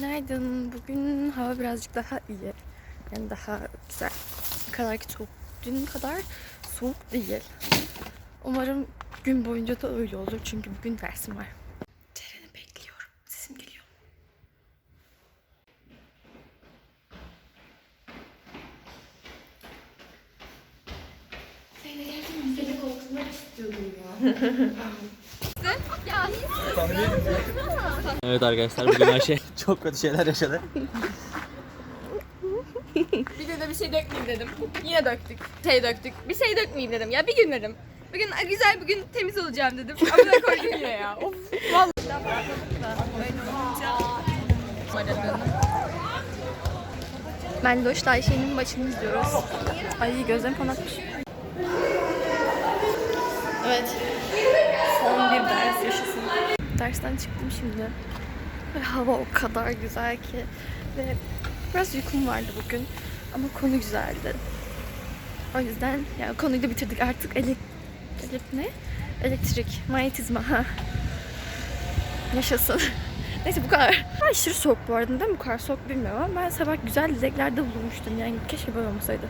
Günaydın. Bugün hava birazcık daha iyi. Yani daha güzel. Ne kadar ki soğuk. Dün kadar soğuk değil. Umarım gün boyunca da öyle olur. Çünkü bugün dersim var. Ceren'i bekliyorum. Sesim geliyor. Seni gerçekten seni koltuklar istiyordum ya. Evet arkadaşlar bugün Ayşe çok kötü şeyler yaşadı. Bir gün de bir şey dökmeyeyim dedim. Yine döktük. Şey döktük. Bir şey dökmeyeyim dedim. Ya bir gün dedim. Bugün "Aa, güzel bugün temiz olacağım dedim. Ama da koydum yine ya. Of vallahi. Ben Loş'la Ayşe'nin maçını izliyoruz. Ay gözlerim falan akmış. Evet. Dersten çıktım şimdi. Ve hava o kadar güzel ki. Ve biraz uykum vardı bugün. Ama konu güzeldi. O yüzden ya konuyu da bitirdik artık. Elek... Elek ne? Elektrik, manyetizma. Ha. Yaşasın. Neyse bu kadar. Aşırı soğuk bu arada. Neden bu kadar soğuk bilmiyorum ama ben sabah güzel dileklerde bulunmuştum. Yani keşke böyle olmasaydı.